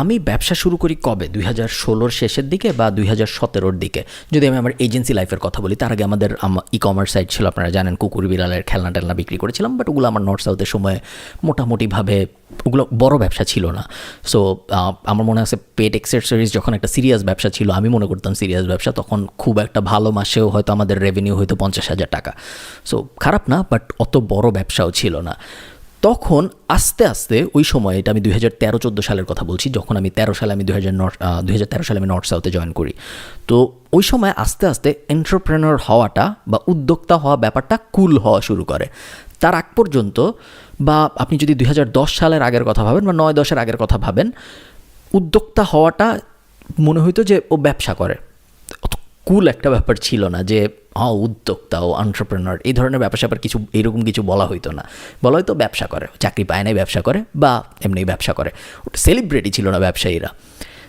আমি ব্যবসা শুরু করি কবে? দুই হাজার ষোলোর শেষের দিকে বা দুই হাজার সতেরোর দিকে? যদি আমি আমার এজেন্সি লাইফের কথা বলি, তার আগে আমাদের ই কমার্স সাইট ছিল, আপনারা জানেন, কুকুর বিড়ালের খেলনা টেলনা বিক্রি করেছিলাম বাট ওগুলো আমার নর্থ সাউথের সময় মোটামুটিভাবে ওগুলো বড় ব্যবসা ছিল না। সো আমার মনে আছে পেট এক্সেসরিজ যখন একটা সিরিয়াস ব্যবসা ছিল, আমি মনে করতাম সিরিয়াস ব্যবসা, তখন খুব একটা ভালো মাসেও হয়তো আমাদের রেভিনিউ হয়তো পঞ্চাশ হাজার টাকা। সো খারাপ না বাট অত বড় ব্যবসাও ছিল না। তখন আস্তে আস্তে ওই সময়, এটা আমি দুই হাজার তেরো, চোদ্দ সালের কথা বলছি, যখন আমি তেরো সালে আমি দুই হাজার দুই হাজার তেরো সালে আমি নর্থ সাউথে জয়েন করি। তো ওই সময় আস্তে আস্তে এন্টারপ্রেনার হওয়াটা বা উদ্যোক্তা হওয়া ব্যাপারটা কুল হওয়া শুরু করে। তার আগ পর্যন্ত বা আপনি যদি দুই হাজার দশ সালের আগের কথা ভাবেন বা নয় দশের আগের কথা ভাবেন, উদ্যোক্তা হওয়াটা মনে হইতো যে ও ব্যবসা করে। কুল একটা ব্যাপার ছিল না যে হ্যাঁ উদ্যোক্তা ও আন্টারপ্রেনার এই ধরনের ব্যবসা স্যাপার কিছু, এরকম কিছু বলা হইতো না। বলা হয়তো ব্যবসা করে, চাকরি পায় নাই, ব্যবসা করে, বা এমনি ব্যবসা করে। সেলিব্রিটি ছিল না ব্যবসায়ীরা।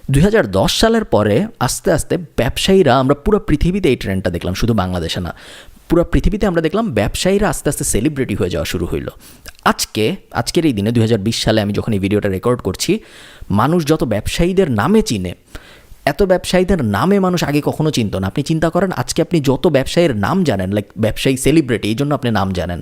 দুই হাজার দশ সালের পরে আস্তে আস্তে ব্যবসায়ীরা, আমরা পুরো পৃথিবীতে এই ট্রেন্ডটা দেখলাম, শুধু বাংলাদেশে না। পুরো পৃথিবীতে আমরা দেখলাম ব্যবসায়ীরা আস্তে আস্তে সেলিব্রিটি হয়ে যাওয়া শুরু হইল। আজকে, আজকের এই দিনে দু হাজার বিশ সালে আমি যখন এই ভিডিওটা রেকর্ড করছি, মানুষ যত ব্যবসায়ীদের নামে চিনে এত ব্যবসায়ীদের নামে মানুষ আগে কখনো চিনত না। আপনি চিন্তা করেন, আজকে আপনি যত ব্যবসায়ীর নাম জানেন লাইক ব্যবসায়ী সেলিব্রিটি এই জন্য আপনি নাম জানেন।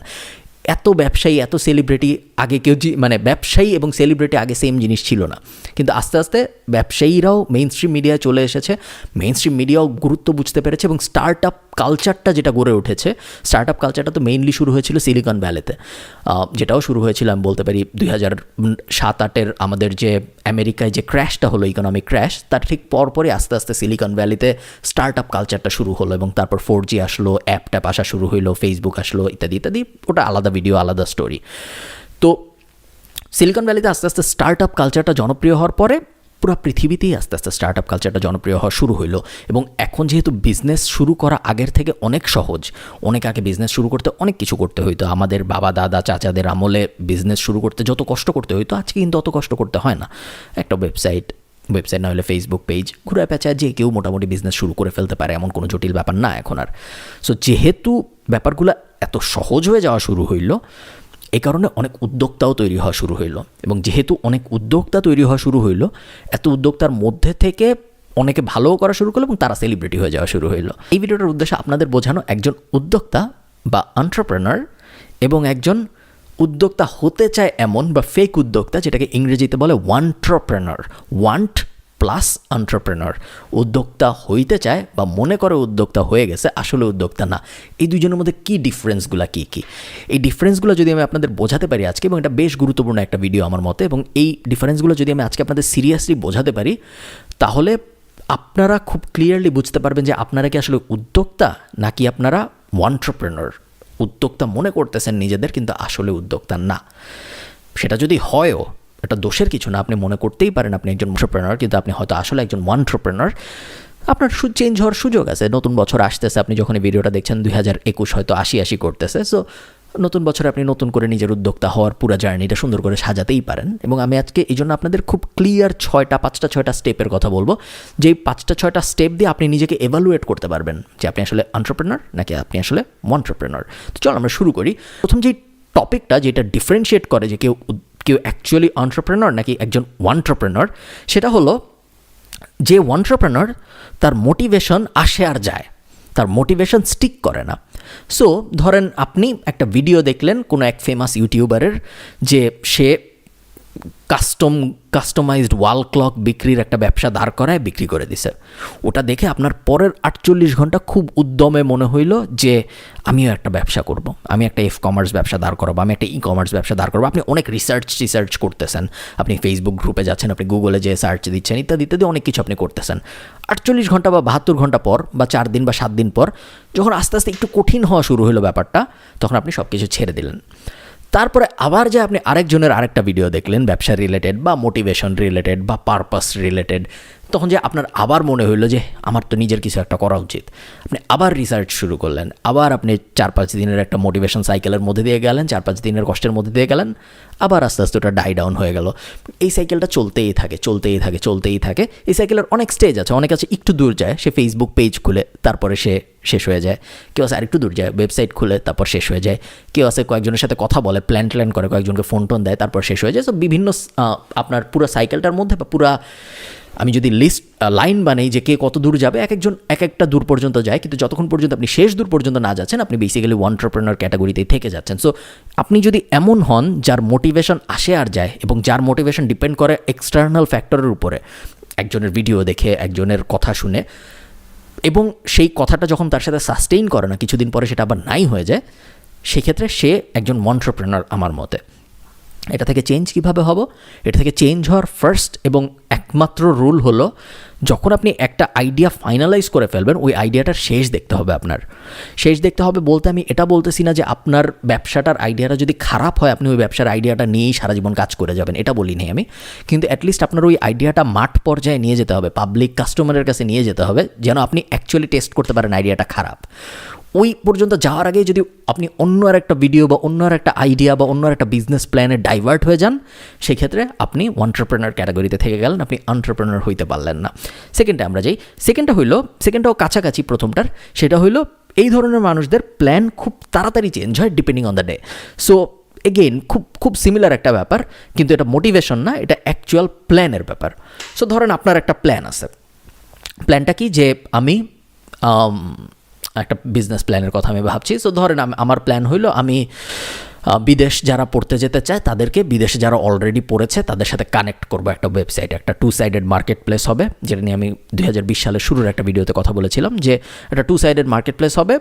এত ব্যবসায়ী, এত সেলিব্রিটি আগে কেউ মানে ব্যবসায়ী এবং সেলিব্রিটি আগে সেম জিনিস ছিল না। কিন্তু আস্তে আস্তে ব্যবসায়ীরাও মেইন স্ট্রিম মিডিয়ায় চলে এসেছে। মেইন স্ট্রিম মিডিয়াও গুরুত্ব বুঝতে পেরেছে এবং স্টার্ট আপ কালচারটা যেটা গড়ে উঠেছে স্টার্ট আপ কালচারটা তো মেইনলি শুরু হয়েছিল সিলিকন ভ্যালিতে যেটাও শুরু হয়েছিল আমি বলতে পারি দুই হাজার সাত আটের আমাদের যে আমেরিকায় যে ক্র্যাশটা হলো ইকোনমিক ক্র্যাশ তার ঠিক পরপরই আস্তে আস্তে সিলিকন ভ্যালিতে স্টার্ট আপ কালচারটা শুরু হলো এবং তারপর ফোর জি আসলো অ্যাপ ট্যাপ আসা শুরু হইল ফেসবুক আসলো, ইত্যাদি ইত্যাদি। ওটা আলাদা ভিডিও আলাদা স্টোরি তো সিলিকন ভ্যালিতে আস্তে আস্তে স্টার্ট আপ কালচারটা জনপ্রিয় হওয়ার পরে পুরো পৃথিবীতেই আস্তে আস্তে স্টার্ট আপ কালচারটা জনপ্রিয় হওয়া শুরু হইল। এবং এখন যেহেতু বিজনেস শুরু করা আগের থেকে অনেক সহজ, অনেক আগে বিজনেস শুরু করতে অনেক কিছু করতে হইতো। আমাদের বাবা, দাদা, চাচাদের আমলে বিজনেস শুরু করতে যত কষ্ট করতে হইতো, আজকে কিন্তু অত কষ্ট করতে হয় না। একটা ওয়েবসাইট ওয়েবসাইট না হলে ফেসবুক পেজ ঘুরে পেঁচায় যে কেউ মোটামুটি বিজনেস শুরু করে ফেলতে পারে, এমন কোনো জটিল ব্যাপার না এখন আর। সো যেহেতু ব্যাপারগুলো এত সহজ হয়ে যাওয়া শুরু হইল এই কারণে অনেক উদ্যোক্তাও তৈরি হওয়া শুরু হইল। এবং যেহেতু অনেক উদ্যোক্তা তৈরি হওয়া শুরু হইল, এত উদ্যোক্তার মধ্যে থেকে অনেকে ভালোও করা শুরু করল এবং তারা সেলিব্রিটি হয়ে যাওয়া শুরু হইল। এই ভিডিওটার উদ্দেশ্য আপনাদের বোঝানো একজন উদ্যোক্তা বা আন্টারপ্রেনার এবং একজন উদ্যোক্তা হতে চায় এমন বা ফেক উদ্যোক্তা, যেটাকে ইংরেজিতে বলে ওয়ান্ট্রপ্রেনার ওয়ান্ট প্লাস অন্টারপ্রেনার উদ্যোক্তা হইতে চায় বা মনে করে উদ্যোক্তা হয়ে গেছে, আসলে উদ্যোক্তা না। এই দুজনের মধ্যে কী ডিফারেন্সগুলো কী কী? এই ডিফারেন্সগুলো যদি আমি আপনাদের বোঝাতে পারি আজকে, এবং এটা বেশ গুরুত্বপূর্ণ একটা ভিডিও আমার মতে, এবং এই ডিফারেন্সগুলো যদি আমি আজকে আপনাদের সিরিয়াসলি বোঝাতে পারি, তাহলে আপনারা খুব ক্লিয়ারলি বুঝতে পারবেন যে আপনারা কি আসলে উদ্যোক্তা, নাকি আপনারা ওয়ান্ট্রপ্রেনার উদ্যোক্তা মনে করতেছেন নিজেদের, কিন্তু আসলে উদ্যোক্তা না। সেটা যদি হয়ও এটা দোষের কিছু না, আপনি মনে করতেই পারেন আপনি একজন মন্ট্রপ্রেনার কিন্তু আপনি হয়তো আসলে একজন ওয়ান্ট্রপ্রেনার আপনার চেঞ্জ হওয়ার সুযোগ আছে, নতুন বছর আসতেছে, আপনি যখন এই ভিডিওটা দেখছেন দুই হাজার একুশ হয়তো আশি আশি করতেছে সো নতুন বছরে আপনি নতুন করে নিজের উদ্যোক্তা হওয়ার পুরো জার্নিটা সুন্দর করে সাজাতেই পারেন। এবং আমি আজকে এই জন্য আপনাদের খুব ক্লিয়ার ছয়টা, পাঁচটা, ছয়টা স্টেপের কথা বলব। যে পাঁচটা, ছয়টা স্টেপ দিয়ে আপনি নিজেকে এভালুয়েট করতে পারবেন যে আপনি আসলে অন্টারপ্রেনার নাকি আপনি আসলে মন্ট্রপ্রেনার তো চল আমরা শুরু করি। প্রথম যেই টপিকটা যেটা ডিফারেন্সিয়েট করে যে কেউ কেউ অ্যাকচুয়ালি অন্টারপ্রেনর নাকি একজন ওয়ান্টারপ্রেনর সেটা হলো যে ওয়ান্টারপ্রেনর তার মোটিভেশন আসে আর যায়, তার মোটিভেশন স্টিক করে না। সো ধরেন আপনি একটা ভিডিও দেখলেন কোনো এক ফেমাস ইউটিউবারের যে সে কাস্টম কাস্টমাইজড ওয়াল ক্লক বিক্রির একটা ব্যবসা দাঁড় করায়, বিক্রি করে দিছে। ওটা দেখে আপনার পরের আটচল্লিশ ঘণ্টা খুব উদ্যমে মনে হইল যে, আমিও একটা ব্যবসা করব। আমি একটা এফ কমার্স ব্যবসা দাঁড় করাবো, আমি একটা ই কমার্স ব্যবসা দাঁড় করব। আপনি অনেক রিসার্চ রিসার্চ করতেছেন। আপনি ফেসবুক গ্রুপে যাচ্ছেন, আপনি গুগলে যে সার্চ দিচ্ছেন, ইত্যাদি ইত্যাদি, অনেক কিছু আপনি করতেছেন। আটচল্লিশ ঘণ্টা বা বাহাত্তর ঘণ্টা পর বা চার দিন বা সাত দিন পর, যখন আস্তে আস্তে একটু কঠিন হওয়া শুরু হলো ব্যাপারটা, তখন আপনি সব কিছু ছেড়ে দিলেন। তারপরে আবার যে আপনি আরেকজনের আরেকটা ভিডিও দেখলেন, ব্যবসা রিলেটেড বা মোটিভেশন রিলেটেড বা পারপাস রিলেটেড তখন যে আপনার আবার মনে হইল যে আমার তো নিজের কিছু একটা করা উচিত। আপনি আবার রিসার্চ শুরু করলেন, আবার আপনি চার পাঁচ দিনের একটা মোটিভেশন সাইকেলের মধ্যে দিয়ে গেলেন, চার পাঁচ দিনের কষ্টের মধ্যে দিয়ে গেলেন, আবার আস্তে আস্তে ওটা ডাই ডাউন হয়ে গেল। এই সাইকেলটা চলতেই থাকে চলতেই থাকে চলতেই থাকে। এই সাইকেলের অনেক স্টেজ আছে, অনেক আছে, একটু দূর যায়, সে ফেসবুক পেজ খুলে, তারপরে সে শেষ হয়ে যায়। কেউ আছে আরেকটু দূর যায় ওয়েবসাইট খুলে, তারপর শেষ হয়ে যায়। কেউ আছে কয়েকজনের সাথে কথা বলে প্ল্যান ট্ল্যান করে, কয়েকজনকে ফোন টোন দেয়, তারপর শেষ হয়ে যায়। তো বিভিন্ন আপনার পুরো সাইকেলটার মধ্যে বা পুরা আমি যদি লিস্ট লাইন বানাই যে কে কত দূর যাবে এক একজন এক একটা দূর পর্যন্ত যায়, কিন্তু যতক্ষণ পর্যন্ত আপনি শেষ দূর পর্যন্ত না যাচ্ছেন, আপনি বেসিক্যালি ওয়ান্টারপ্রেনার ক্যাটাগরিতেই থেকে যাচ্ছেন। সো আপনি যদি এমন হন যার মোটিভেশন আসে আর যায় এবং যার মোটিভেশন ডিপেন্ড করে এক্সটার্নাল ফ্যাক্টরের উপরে, একজনের ভিডিও দেখে, একজনের কথা শুনে, এবং সেই কথাটা যখন তার সাথে সাস্টেইন করে না, কিছুদিন পরে সেটা আবার নাই হয়ে যায়, সেক্ষেত্রে সে একজন মন্ট্রপ্রেনার আমার মতে। এটা থেকে চেঞ্জ কীভাবে হব? এটা থেকে চেঞ্জ হওয়ার ফার্স্ট এবং একমাত্র রুল হলো, যখন আপনি একটা আইডিয়া ফাইনালাইজ করে ফেলবেন, ওই আইডিয়াটার শেষ দেখতে হবে আপনার। শেষ দেখতে হবে বলতে আমি এটা বলতেছি না যে আপনার ব্যবসাটার আইডিয়াটা যদি খারাপ হয়, আপনি ওই ব্যবসার আইডিয়াটা নিয়েই সারা জীবন কাজ করে যাবেন, এটা বলিনি আমি। কিন্তু অ্যাটলিস্ট আপনার ওই আইডিয়াটা মাঠ পর্যায়ে নিয়ে যেতে হবে পাবলিক কাস্টমারের কাছে নিয়ে যেতে হবে, যেন আপনি অ্যাকচুয়ালি টেস্ট করতে পারেন আইডিয়াটা খারাপ। ওই পর্যন্ত যাওয়ার আগে যদি আপনি অন্য আর একটা ভিডিও বা অন্য আর একটা আইডিয়া বা অন্য আর একটা বিজনেস প্ল্যানে ডাইভার্ট হয়ে যান সেক্ষেত্রে আপনি অন্টারপ্রেনার ক্যাটাগরিতে থেকে গেলেন আপনি অন্টারপ্রেনার হইতে পারলেন না। সেকেন্ডে আমরা যাই। সেকেন্ডটা হইল সেকেন্ডটাও কাছাকাছি প্রথমটার সেটা হইল এই ধরনের মানুষদের প্ল্যান খুব তাড়াতাড়ি চেঞ্জ হয় depending on the day so again খুব খুব সিমিলার একটা ব্যাপার কিন্তু এটা মোটিভেশন না এটা অ্যাকচুয়াল প্ল্যানের ব্যাপার। সো ধরেন আপনার একটা প্ল্যান আছে। প্ল্যানটা কি? যে আমি আম, একটা বিজনেস প্ল্যানের কথা আমি ভাবছি। সো ধরেন আমার প্ল্যান হইল আমি বিদেশ যারা পড়তে যেতে চায়, তাদেরকে বিদেশে যারা অলরেডি পড়েছে, তাদের সাথে কানেক্ট করব একটা ওয়েবসাইট একটা টু সাইডেড মার্কেট প্লেস হবে, যেটা নিয়ে আমি দুই সালের শুরুর একটা ভিডিওতে কথা বলেছিলাম, যে একটা টু সাইডেড মার্কেট প্লেস হবে,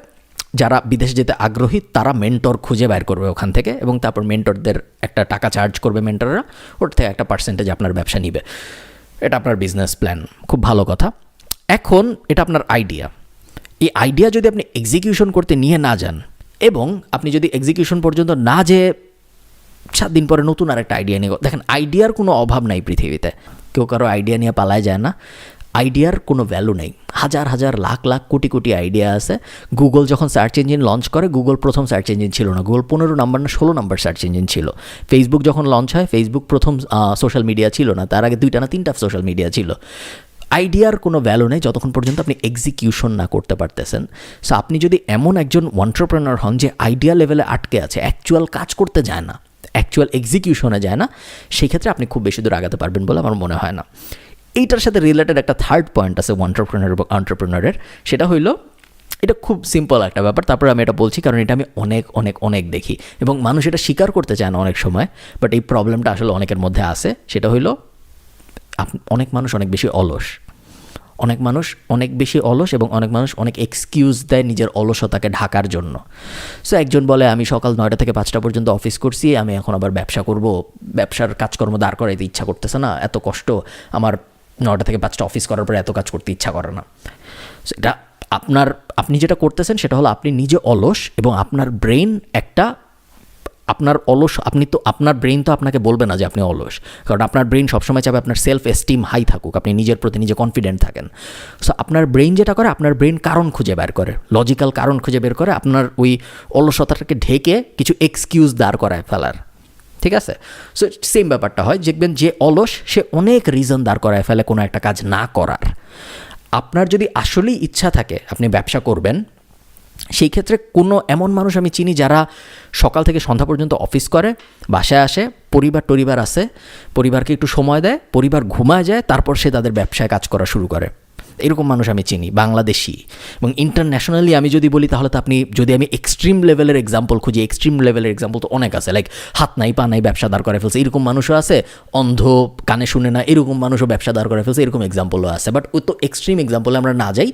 যারা বিদেশ যেতে আগ্রহী, তারা মেন্টর খুঁজে বের করবে ওখান থেকে এবং তারপর মেন্টরদের একটা টাকা চার্জ করবে মেন্টররা ওর থেকে একটা পার্সেন্টেজ আপনার ব্যবসা নিবে। এটা আপনার বিজনেস প্ল্যান খুব ভালো কথা। এখন, এটা আপনার আইডিয়া এই আইডিয়া যদি আপনি এক্সিকিউশন করতে নিয়ে না যান এবং আপনি যদি এক্সিকিউশন পর্যন্ত না যেয়ে সাত দিন পরে নতুন আরেকটা আইডিয়া নিয়ে দেখেন আইডিয়ার কোনো অভাব নাই পৃথিবীতে। কেউ কারও আইডিয়া নিয়ে পালায় যায় না। আইডিয়ার কোনো ভ্যালু নেই। হাজার হাজার লাখ লাখ কোটি কোটি আইডিয়া আছে। গুগল যখন সার্চ ইঞ্জিন লঞ্চ করে গুগল প্রথম সার্চ ইঞ্জিন ছিল না। গুগল পনেরো নাম্বার না ষোলো নাম্বার সার্চ ইঞ্জিন ছিল। ফেসবুক যখন লঞ্চ হয় ফেসবুক প্রথম সোশ্যাল মিডিয়া ছিল না। তার আগে দুইটা না তিনটা সোশ্যাল মিডিয়া ছিল। আইডিয়ার কোনো ভ্যালু নেই যতক্ষণ পর্যন্ত আপনি এক্সিকিউশন না করতে পারতেছেন। সো আপনি যদি এমন একজন অন্টারপ্রেনার হন যে আইডিয়া লেভেলে আটকে আছে অ্যাকচুয়াল কাজ করতে যায় না অ্যাকচুয়াল এক্সিকিউশনে যায় না সেই ক্ষেত্রে আপনি খুব বেশি দূর আগাতে পারবেন বলে আমার মনে হয় না। এইটার সাথে রিলেটেড একটা থার্ড পয়েন্ট আছে অন্টারপ্রেনার অন্টারপ্রেনারের সেটা হইল, এটা খুব সিম্পল একটা ব্যাপার, তারপরে আমি এটা বলছি কারণ এটা আমি অনেক অনেক অনেক দেখি। এবং মানুষ এটা স্বীকার করতে চায় না অনেক সময় বাট এই প্রবলেমটা আসলে অনেকের মধ্যে আছে। সেটা হইল অনেক মানুষ অনেক বেশি অলস। অনেক মানুষ অনেক বেশি অলস এবং অনেক মানুষ অনেক এক্সকিউজ দেয় নিজের অলসতাকে ঢাকার জন্য। সো একজন বলে আমি সকাল নয়টা থেকে পাঁচটা পর্যন্ত অফিস করছি আমি এখন আবার ব্যবসা করব। ব্যবসার কাজকর্ম দাঁড় করাইতে ইচ্ছা করতেছে না এত কষ্ট। আমার নয়টা থেকে পাঁচটা অফিস করার পরে এত কাজ করতে ইচ্ছা করে না। So, এটা আপনার আপনি যেটা করতেছেন সেটা হলো আপনি নিজে অলস এবং আপনার ব্রেন একটা আপনার অলস, আপনি তো, আপনার ব্রেন তো আপনাকে বলবে না যে আপনি অলস। কারণ আপনার ব্রেন সবসময় চাবে আপনার সেলফ এস্টিম হাই থাকুক, আপনি নিজের প্রতি নিজে কনফিডেন্ট থাকেন। সো আপনার ব্রেন যেটা করে, আপনার ব্রেন কারণ খুঁজে বের করে লজিক্যাল কারণ খুঁজে বের করে, আপনার ওই অলসতাটাকে ঢেকে কিছু এক্সকিউজ দাঁড় করায় ফেলার। ঠিক আছে? সো সেম ব্যাপারটা হয়, দেখবেন যে অলস, সে অনেক রিজন দাঁড় করায় ফেলে কোনো একটা কাজ না করার। আপনার যদি আসলেই ইচ্ছা থাকে, আপনি ব্যবসা করবেন সেই ক্ষেত্রে কোনো এমন মানুষ আমি চিনি যারা সকাল থেকে সন্ধ্যা পর্যন্ত অফিস করে, বাসায় আসে, পরিবার টরিবার আসে পরিবারকে একটু সময় দেয়, পরিবার ঘুমায় যায়, তারপর সে তাদের ব্যবসায় কাজ করা শুরু করে। এরকম মানুষ আমি চিনি, বাংলাদেশি। এবং ইন্টারন্যাশনালি আমি যদি বলি তাহলে তো আপনি, যদি আমি এক্সট্রিম লেভেলের এক্সাম্পল খুঁজি এক্সট্রিম লেভেলের এক্সাম্পল তো অনেক আছে লাইক হাত নাই, পা নাই, ব্যবসা দাঁড় করে ফেলছে, এরকম মানুষও আছে, অন্ধ, কানে শুনে না, এরকম মানুষও ব্যবসা দাঁড় করে ফেলছে, এরকম এক্সাম্পলও আছে। বাট ওই তো এক্সট্রিম এক্সাম্পলে আমরা না যাই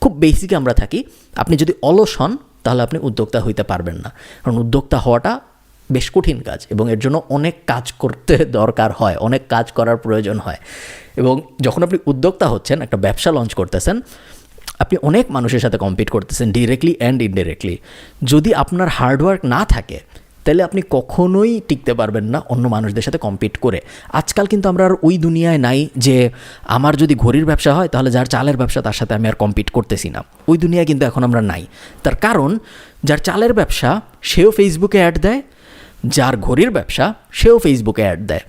খুব বেসিকে আমরা থাকি। আপনি যদি অলস হন, তাহলে আপনি উদ্যোক্তা হইতে পারবেন না। কারণ উদ্যোক্তা হওয়াটা বেশ কঠিন কাজ এবং এর জন্য অনেক কাজ করতে দরকার হয়, অনেক কাজ করার প্রয়োজন হয়। এবং যখন আপনি উদ্যোক্তা হচ্ছেন, একটা ব্যবসা লঞ্চ করতেছেন, আপনি অনেক মানুষের সাথে কম্পিট করতেছেন ডিরেক্টলি অ্যান্ড ইনডিরেক্টলি যদি আপনার হার্ডওয়ার্ক না থাকে তাহলে আপনি কখনোই টিকতে পারবেন না অন্য মানুষদের সাথে কম্পিট করে। আজকাল কিন্তু আমরা আর ওই দুনিয়ায় নাই যে আমার যদি ঘড়ির ব্যবসা হয় তাহলে যার চালের ব্যবসা তার সাথে আমি আর কম্পিট করতেছি না। ওই দুনিয়ায় কিন্তু এখন আমরা নাই। তার কারণ, যার চালের ব্যবসা সেও ফেসবুকে অ্যাড দেয়, যার ঘড়ির ব্যবসা সেও ফেসবুকে অ্যাড দেয়।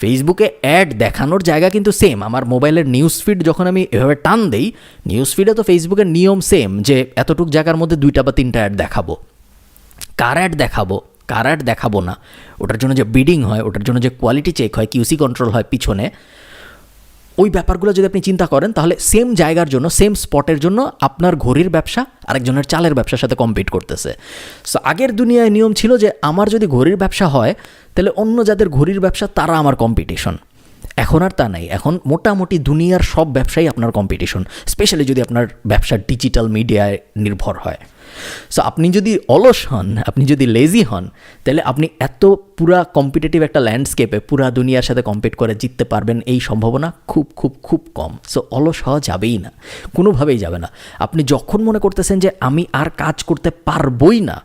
ফেসবুকে অ্যাড দেখানোর জায়গা কিন্তু সেম আমার মোবাইলের নিউজ ফিড যখন আমি এভাবে টান দিই নিউজ ফিডে তো ফেসবুকের নিয়ম সেম যে এতটুক জায়গার মধ্যে দুইটা বা তিনটা অ্যাড দেখাবো। কার অ্যাড দেখাবো? কার অ্যাড দেখাবো না। ওটার জন্য যে বিডিং হয়, ওটার জন্য যে কোয়ালিটি চেক হয় কিউসি কন্ট্রোল হয় পিছনে, ওই ব্যাপারগুলো যদি আপনি চিন্তা করেন, তাহলে সেম জায়গার জন্য সেম স্পটের জন্য আপনার ঘড়ির ব্যবসা আরেকজনের চালের ব্যবসার সাথে কম্পিট করতেছে। সো আগের দুনিয়ায় নিয়ম ছিল যে আমার যদি ঘড়ির ব্যবসা হয়, তাহলে অন্য যাদের ঘড়ির ব্যবসা, তারা আমার কম্পিটিশন এখন আর তা নাই। এখন মোটামুটি দুনিয়ার সব ব্যবসাই আপনার কম্পিটিশন স্পেশালি যদি আপনার ব্যবসা ডিজিটাল মিডিয়ায় নির্ভর হয়। সো আপনি যদি অলস হন, আপনি যদি লেজি হন, তাহলে আপনি এত পুরা কম্পিটিটিভ একটা ল্যান্ডস্কেপে পুরা দুনিয়ার সাথে কম্পিট করে জিততে পারবেন এই সম্ভাবনা খুব খুব খুব কম। সো অলস হওয়া যাবেই না, কোনোভাবেই যাবে না। আপনি যখন মনে করতেছেন যে আমি আর কাজ করতে পারবই না,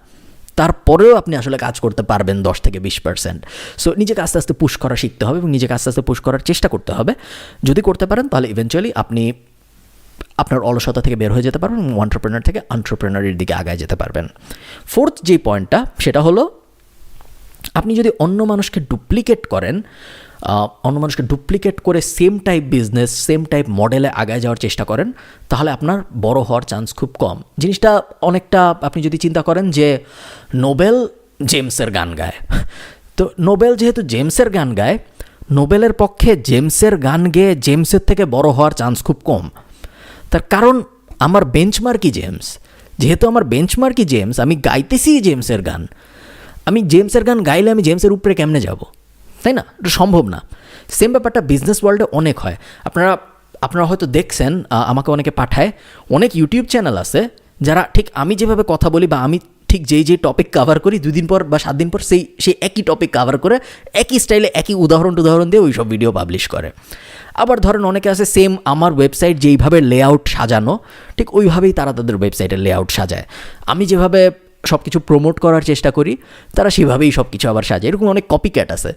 তারপরেও আপনি আসলে কাজ করতে পারবেন দশ থেকে বিশ পার্সেন্ট সো নিজেকে আস্তে আস্তে পুশ করা শিখতে হবে এবং নিজেকে আস্তে আস্তে পুশ করার চেষ্টা করতে হবে। যদি করতে পারেন, তাহলে ইভেনচুয়ালি আপনি আপনার অলসতা থেকে বের হয়ে যেতে পারবেন অন্টারপ্রেনার থেকে আন্টারপ্রেনারের দিকে আগায় যেতে পারবেন। ফোর্থ যে পয়েন্টটা সেটা হলো আপনি যদি অন্য মানুষকে ডুপ্লিকেট করেন অন্য মানুষকে ডুপ্লিকেট করে same type business same type মডেলে আগায় যাওয়ার চেষ্টা করেন, তাহলে আপনার বড় হওয়ার চান্স খুব কম। জিনিসটা অনেকটা আপনি যদি চিন্তা করেন যে নোবেল জেমসের গান গায়। তো নোবেল যেহেতু জেমসের গান গায়, নোবেলের পক্ষে জেমসের গান গেয়ে জেমসের থেকে বড় হওয়ার চান্স খুব কম। তার কারণ আমার বেঞ্চমার্কই জেমস যেহেতু আমার বেঞ্চমার্কই জেমস আমি গাইতেছি জেমসের গান। আমি জেমসের গান গাইলে আমি জেমসের উপরে কেমনে যাব? তাই না? এটা সম্ভব না। সেম ব্যাপারটা বিজনেস ওয়ার্ল্ডে অনেক হয়। আপনারা আপনারা হয়তো দেখছেন আমাকে অনেকে পাঠায়। অনেক ইউটিউব চ্যানেল আছে, যারা ঠিক আমি যেভাবে কথা বলি বা আমি ঠিক যেই যেই টপিক কভার করি, দুদিন পর বা সাত দিন পর সেই সেই একই টপিক কভার করে, একই স্টাইলে একই উদাহরণ টুদাহরণ দিয়ে ওই সব ভিডিও পাবলিশ করে। আবার ধরেন অনেকে আছে সেম আমার ওয়েবসাইট যেইভাবে লেআউট সাজানো, ঠিক ওইভাবেই তারা তাদের ওয়েবসাইটের লেআউট সাজায়। আমি যেভাবে সব কিছু প্রমোট করার চেষ্টা করি, তারা সেভাবেই সব কিছু আবার সাজায়। এরকম অনেক কপি ক্যাট আছে।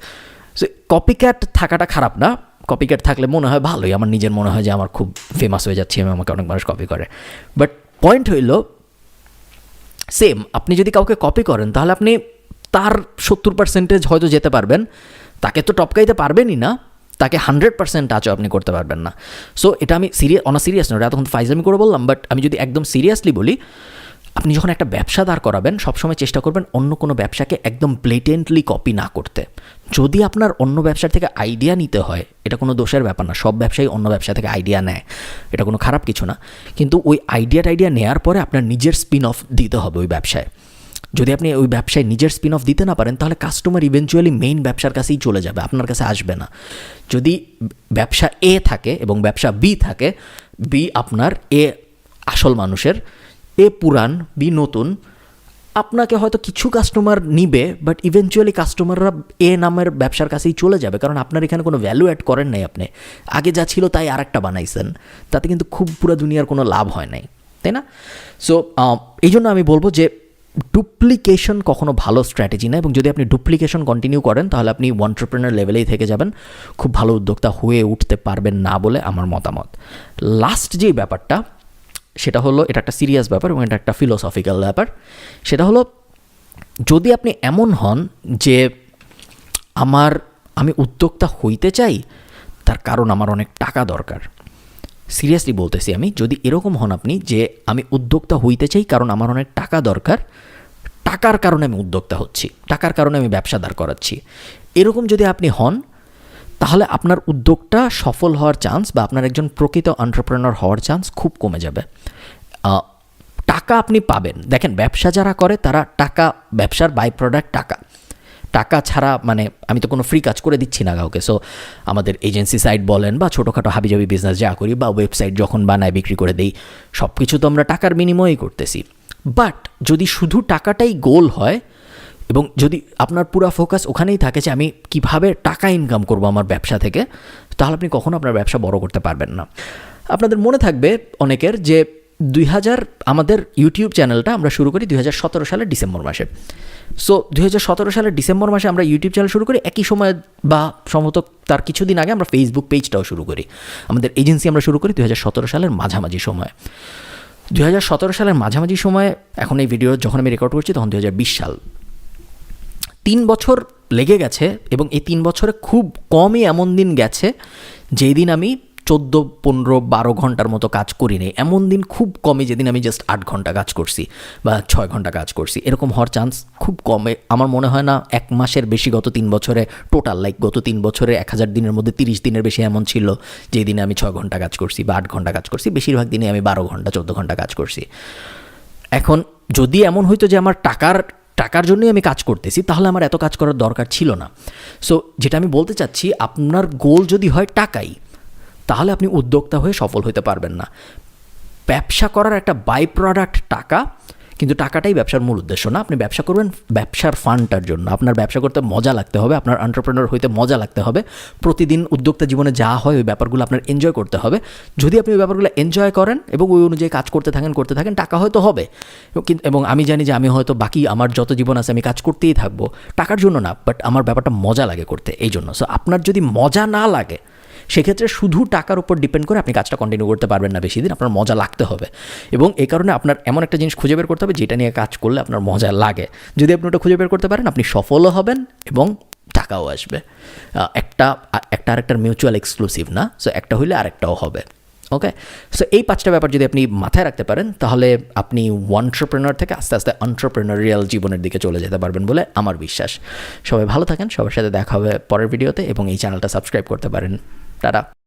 সো কপি ক্যাট থাকাটা খারাপ না। কপি ক্যাট থাকলে মনে হয় ভালোই। আমার নিজের মনে হয় যে আমার খুব ফেমাস হয়ে যাচ্ছে, আমি আমাকে অনেক মানুষ কপি করে। বাট পয়েন্ট হইল সেম আপনি যদি কাউকে কপি করেন, তাহলে আপনি তার সত্তর পার্সেন্টেজ হয়তো যেতে পারবেন। তাকে তো টপকাইতে পারবেনই না। তাকে হান্ড্রেড পার্সেন্ট টাচও আপনি করতে পারবেন না। সো এটা আমি সিরিয়াস অনা সিরিয়াস নয় এতক্ষণ ফাইজামি করে বললাম বাট আমি যদি একদম সিরিয়াসলি বলি, আপনি যখন একটা ব্যবসা দাঁড় করাবেন, সবসময় চেষ্টা করবেন অন্য কোনো ব্যবসাকে একদম ব্লেটেন্টলি কপি না করতে। যদি আপনার অন্য ব্যবসার থেকে আইডিয়া নিতে হয়, এটা কোনো দোষের ব্যাপার না, সব ব্যবসায়ী অন্য ব্যবসা থেকে আইডিয়া নেয়। এটা কোনো খারাপ কিছু না। কিন্তু ওই আইডিয়া টাইডিয়া নেওয়ার পরে আপনার নিজের স্পিন অফ দিতে হবে ওই ব্যবসায়। যদি আপনি ওই ব্যবসায় নিজের স্পিন অফ দিতে না পারেন, তাহলে কাস্টমার ইভেনচুয়ালি মেইন ব্যবসার কাছেই চলে যাবে, আপনার কাছে আসবে না। যদি ব্যবসা এ থাকে এবং ব্যবসা বি থাকে বি আপনার এ আসল মানুষের এ পুরান বি নতুন, আপনাকে হয়তো কিছু কাস্টমার নিবে বাট ইভেনচুয়ালি কাস্টমাররা এ নামের ব্যবসার কাছেই চলে যাবে, কারণ আপনার এখানে কোনো ভ্যালু অ্যাড করেন নাই আপনি। আগে যা ছিল তাই আর একটা বানাইছেন, তাতে কিন্তু খুব পুরো দুনিয়ার কোনো লাভ হয় নাই, তাই না? সো এই জন্য আমি বলব যে ডুপ্লিকেশন কখনো ভালো স্ট্র্যাটেজি না এবং যদি আপনি ডুপ্লিকেশন কন্টিনিউ করেন, তাহলে আপনি ওয়ান্টারপ্রেনার লেভেলেই থেকে যাবেন। খুব ভালো উদ্যোক্তা হয়ে উঠতে পারবেন না বলে আমার মতামত। লাস্ট যে ব্যাপারটা, সেটা হলো, এটা একটা সিরিয়াস ব্যাপার এবং এটা একটা ফিলোসফিক্যাল ব্যাপার। সেটা হলো, যদি আপনি এমন হন যে আমার, আমি উদ্যোক্তা হইতে চাই, তার কারণ আমার অনেক টাকা দরকার। সিরিয়াসলি বলতেছি আমি, যদি এরকম হন আপনি যে আমি উদ্যোক্তা হইতে চাই কারণ আমার অনেক টাকা দরকার টাকার কারণে আমি উদ্যোক্তা হচ্ছি, টাকার কারণে আমি ব্যবসাদার করাচ্ছি। এরকম যদি আপনি হন, তাহলে আপনার উদ্যোগটা সফল হওয়ার চান্স বা আপনার একজন প্রকৃত এন্টারপ্রেনার হওয়ার চান্স খুব কমে যাবে। টাকা আপনি পাবেন। দেখেন, ব্যবসা যারা করে, তারা টাকা, ব্যবসার বাই প্রোডাক্ট টাকা। টাকা ছাড়া মানে আমি তো কোনো ফ্রি কাজ করে দিচ্ছি না কাউকে। সো আমাদের এজেন্সি সাইট বলেন বা ছোটোখাটো হাবিজাবি বিজনেস যা করি বা ওয়েবসাইট যখন বানায় বিক্রি করে দিই সব কিছু তো আমরা টাকার বিনিময়েই করতেছি। বাট যদি শুধু টাকাটাই গোল হয় এবং যদি আপনার পুরো ফোকাস ওখানেই থাকে যে আমি কীভাবে টাকা ইনকাম করব আমার ব্যবসা থেকে, তাহলে আপনি কখনো আপনার ব্যবসা বড় করতে পারবেন না। আপনাদের মনে থাকবে অনেকের যে দুই হাজার আমাদের ইউটিউব চ্যানেলটা আমরা শুরু করি দুই হাজার সতেরো সালের ডিসেম্বর মাসে। সো দুই হাজার সতেরো সালের ডিসেম্বর মাসে আমরা ইউটিউব চ্যানেল শুরু করি, একই সময় বা সম্ভবত তার কিছুদিন আগে আমরা ফেসবুক পেজটাও শুরু করি। আমাদের এজেন্সি আমরা শুরু করি দুই সতেরো সালের মাঝামাঝি সময়। দুই হাজার সতেরো সালের মাঝামাঝি সময়ে এখন এই ভিডিও যখন আমি রেকর্ড করছি তখন দু হাজার বিশ সাল। তিন বছর লেগে গেছে এবং এই তিন বছরে খুব কমই এমন দিন গেছে যেই দিন আমি চোদ্দ, পনেরো, বারো ঘণ্টার মতো কাজ করি করিনি এমন দিন খুব কমে যেদিন আমি জাস্ট আট ঘণ্টা কাজ করছি বা ছয় ঘণ্টা কাজ করছি। এরকম হওয়ার চান্স খুব কমে। আমার মনে হয় না এক মাসের বেশি গত তিন বছরে টোটাল লাইক গত তিন বছরে এক হাজার দিনের মধ্যে তিরিশ দিনের বেশি এমন ছিল যেই দিনে আমি ছয় ঘণ্টা কাজ করছি বা আট ঘণ্টা কাজ করছি। বেশিরভাগ দিনে আমি বারো ঘণ্টা, চোদ্দ ঘণ্টা কাজ করছি। এখন যদি এমন হইতো যে আমার টাকার টাকার জন্যই আমি কাজ করতেছি, তাহলে আমার এত কাজ করার দরকার ছিল না। সো যেটা আমি বলতে চাচ্ছি, আপনার গোল যদি হয় টাকাই তাহলে আপনি উদ্যোক্তা হয়ে সফল হতে পারবেন না। ব্যবসা করার একটা বাই প্রোডাক্ট টাকা, কিন্তু টাকাটাই ব্যবসার মূল উদ্দেশ্য না। আপনি ব্যবসা করবেন ব্যবসার ফান্ডটার জন্য। আপনার ব্যবসা করতে মজা লাগতে হবে, আপনার এন্টারপ্রেনার হইতে মজা লাগতে হবে। প্রতিদিন উদ্যোক্তা জীবনে যা হয় ওই ব্যাপারগুলো আপনার এনজয় করতে হবে। যদি আপনি ওই ব্যাপারগুলো এনজয় করেন এবং ওই অনুযায়ী কাজ করতে থাকেন করতে থাকেন, টাকা হয়তো হবে। কিন্তু এবং আমি জানি যে আমি হয়তো বাকি আমার যত জীবন আছে আমি কাজ করতেই থাকব। টাকার জন্য না বাট আমার ব্যাপারটা মজা লাগে করতে এই জন্য সো আপনার যদি মজা না লাগে সেক্ষেত্রে শুধু টাকার উপর ডিপেন্ড করে আপনি কাজটা কন্টিনিউ করতে পারবেন না বেশি দিন, আপনার মজা লাগতে হবে। এবং এই কারণে আপনার এমন একটা জিনিস খুঁজে বের করতে হবে, যেটা নিয়ে কাজ করলে আপনার মজা লাগে। যদি আপনি ওটা খুঁজে বের করতে পারেন, আপনি সফলও হবেন এবং টাকাও আসবে। একটা একটা আরেকটার মিউচুয়াল এক্সক্লুসিভ না সো একটা হইলে আরেকটাও হবে। ওকে সো এই পাঁচটা ব্যাপার যদি আপনি মাথায় রাখতে পারেন, তাহলে আপনি ওয়ান্টারপ্রেনার থেকে আস্তে আস্তে অন্টারপ্রেনারিয়াল জীবনের দিকে চলে যেতে পারবেন বলে আমার বিশ্বাস। সবাই ভালো থাকেন, সবার সাথে দেখা হবে পরের ভিডিওতে এবং এই চ্যানেলটা সাবস্ক্রাইব করতে পারেন। Dadah.